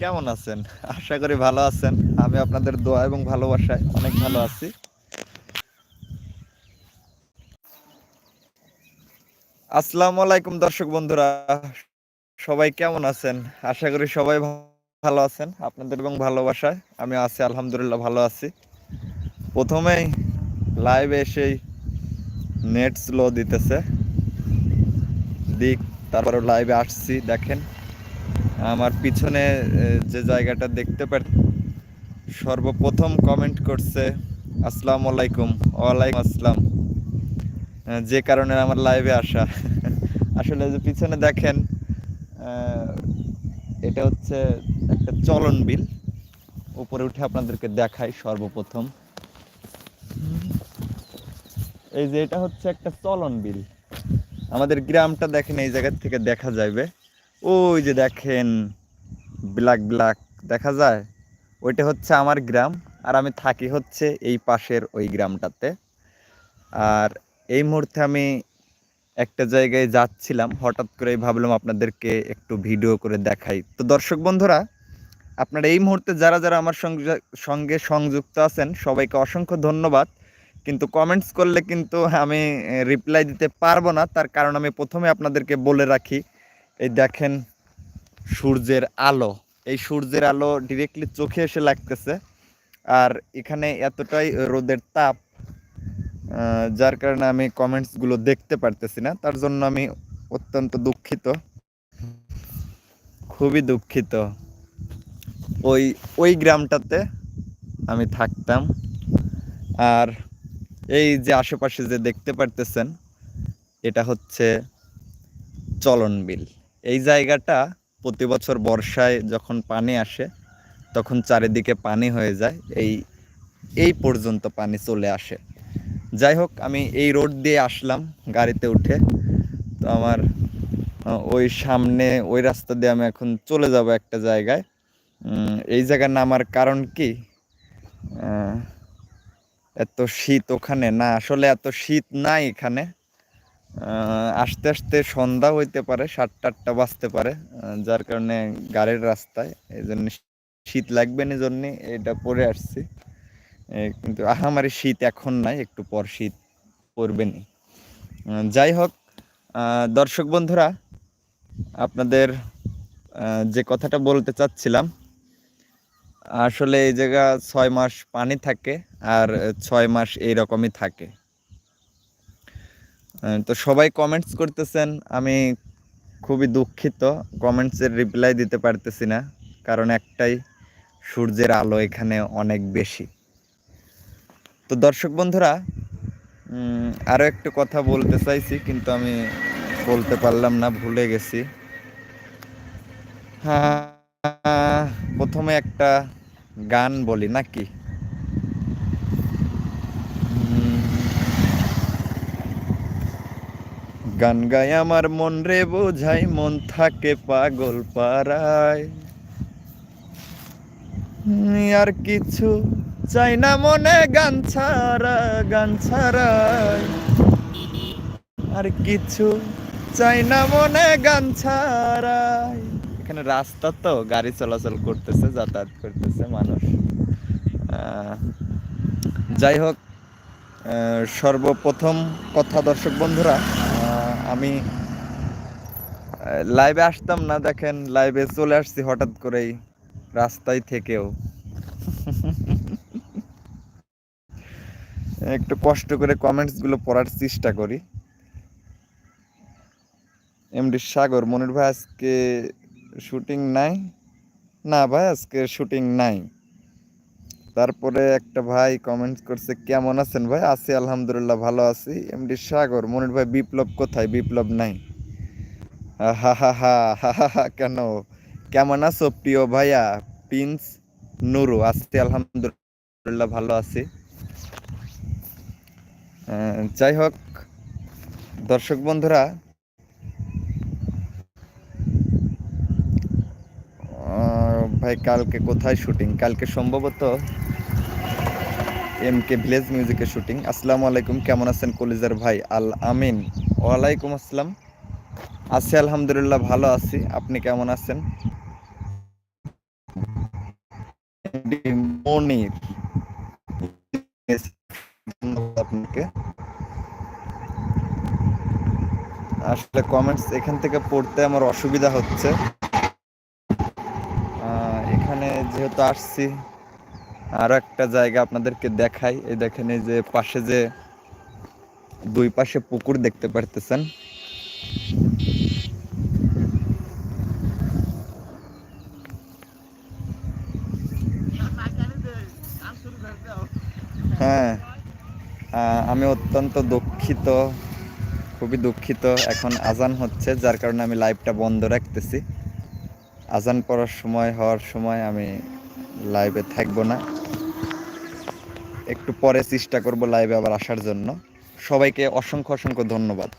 কেমন আছেন? আশা করি ভালো আছেন। আমি আপনাদের দোয়া এবং ভালোবাসায় অনেক ভালো আছি। আসসালামু আলাইকুম দর্শক বন্ধুরা, সবাই কেমন আছেন? আশা করি সবাই ভালো আছেন, আপনাদের এবং ভালোবাসায়। আমি আছি, আলহামদুলিল্লাহ, ভালো আছি। প্রথমেই লাইভে এসেই নেট স্লো দিতেছে। দিক, তারপরে লাইভে আসছি, দেখেন। আমার পিছনে যে জায়গাটা দেখতে পার, সর্বপ্রথম কমেন্ট করছে, আসসালামু আলাইকুম। ওয়ালাইকুম আসসালাম। যে কারণে আমার লাইভে আসা। আসলে যে পিছনে দেখেন এটা হচ্ছে একটা চলন বিল। উপরে উঠে আপনাদেরকে দেখাই সর্বপ্রথম। এই যে এটা হচ্ছে একটা চলন বিল। আমাদের গ্রামটা দেখেন, এই জায়গা থেকে দেখা যাবে ওই যে দেখেন ব্ল্যাক ব্ল্যাক দেখা যায়? ওইটা হচ্ছে আমার গ্রাম, আর আমি থাকি হচ্ছে এই পাশের ওই গ্রামটাতে। আর এই মুহূর্তে আমি একটা জায়গায় যাচ্ছিলাম, হঠাৎ করেই ভাবলাম আপনাদেরকে একটু ভিডিও করে দেখাই। তো দর্শক বন্ধুরা, আপনারা এই মুহূর্তে যারা যারা আমার সঙ্গে সংযুক্ত আছেন, সবাইকে অসংখ্য ধন্যবাদ। কিন্তু কমেন্টস করলে কিন্তু আমি রিপ্লাই দিতে পারব না, তার কারণ আমি প্রথমে আপনাদেরকে বলে রাখি এই দেখেন সূর্যের আলো। এই সূর্যের আলো ডিরেক্টলি চোখে এসে লাগতেছে। আর এখানে এতটাই রোদের তাপ যার কারণে আমি কমেন্টসগুলো দেখতে পারতেছি না। তার জন্য আমি অত্যন্ত দুঃখিত। খুবই দুঃখিত। ওই ওই গ্রামটাতে আমি থাকতাম। আর এই যে আশেপাশে যে দেখতে পারতেছেন, এটা হচ্ছে চলন বিল। এই জায়গাটা প্রতি বছর বর্ষায় যখন পানি আসে, তখন চারিদিকে পানি হয়ে যায়। এই এই পর্যন্ত পানি চলে আসে। যাই হোক, আমি এই রোড দিয়ে আসলাম গাড়িতে উঠে। তো আমার ওই সামনে, ওই রাস্তা দিয়ে আমি এখন চলে যাব একটা জায়গায়। এই জায়গায় নামার কারণ কি? এত শীত ওখানে? না, আসলে এত শীত নাই এখানে। আস্তে আস্তে সন্ধ্যা হইতে পারে সাতটা আটটা বাজতে পারে যার কারণে গাড়ির রাস্তায় এই জন্য শীত লাগবে না জন্য এটা পরে আসছি। কিন্তু আহামারি শীত এখন নাই একটু পর শীত পড়বেনি আহ, যাই হোক দর্শক বন্ধুরা আপনাদের যে কথাটা বলতে চাচ্ছিলাম আসলে এই জায়গা ছয় মাস পানি থাকে আর ছয় মাস এইরকমই থাকে। তো সবাই কমেন্টস করতেছেন, আমি খুবই দুঃখিত। কমেন্টসের রিপ্লাই দিতে পারতেছি না, কারণ একটাই, সূর্যের আলো এখানে অনেক বেশি। তো দর্শক বন্ধুরা আরও একটু কথা বলতে চাইছি, কিন্তু আমি বলতে পারলাম না, ভুলে গেছি। হ্যাঁ প্রথমে একটা গান বলি, নাকি? গান গায় আমার মন রে বোঝাই, মন থাকে পাগল পাড়ায়। আর কিছু চাই না মনে গান ছাড়া, গান ছাড়াই আর কিছু চাই না মনে গান ছাড়াই এখানে রাস্তা তো, গাড়ি চলাচল করতেছে, যাতায়াত করতেছে মানুষ। যাই হোক সর্বপ্রথম কথা দর্শক বন্ধুরা আমি লাইভে আসতাম না, দেখেন লাইভে চলে আসছি হঠাৎ করেই, রাস্তায় থেকেও। একটু কষ্ট করে কমেন্টসগুলো পড়ার চেষ্টা করি। এমডি সাগর, মনির ভাই আজকে শুটিং নাই? না ভাই, আজকে শুটিং নাই। তারপরে একটা ভাই কমেন্টস করছে, কেমন আছেন ভাই? আছি, আলহামদুলিল্লাহ, ভালো আছি। এমডি সাগর, মনির ভাই, বিপ্লব কোথায়? বিপ্লব নাই। হা হা হা হা কেন? কেমন আছো প্রিয় ভাইয়া? প্রিন্স নুরু, আছি, আলহামদুলিল্লাহ, ভালো আছি। যাই হোক, দর্শক বন্ধুরা ভাই, কালকে কোথায় শুটিং কালকে সম্ভবত এম কে ভিলেজ মিউজিকের শুটিং আসসালামু আলাইকুম, কেমন আছেন কলিজার ভাই? আল আমিন। ওয়ালাইকুম আসসালাম। আছি আলহামদুলিল্লাহ, ভালো আছি। আপনি কেমন আছেন? মনির। আপনাকে। আসলে কমেন্টস এখান থেকে পড়তে আমার অসুবিধা হচ্ছে। এখানে যেহেতু আসছি, আরও একটা জায়গা আপনাদেরকে দেখাই। এই দেখেন, এই যে পাশে যে দুই পাশে পুকুর দেখতে পারতেছেন। হ্যাঁ আমি অত্যন্ত দুঃখিত, খুবই দুঃখিত। এখন আজান হচ্ছে, যার কারণে আমি লাইভটা বন্ধ রাখতেছি। আজান পড়ার সময়, হওয়ার সময় আমি লাইভে থাকব না। একটু পরে চেষ্টা করব লাইভে আবার আসার জন্য। সবাইকে অসংখ্য অসংখ্য ধন্যবাদ।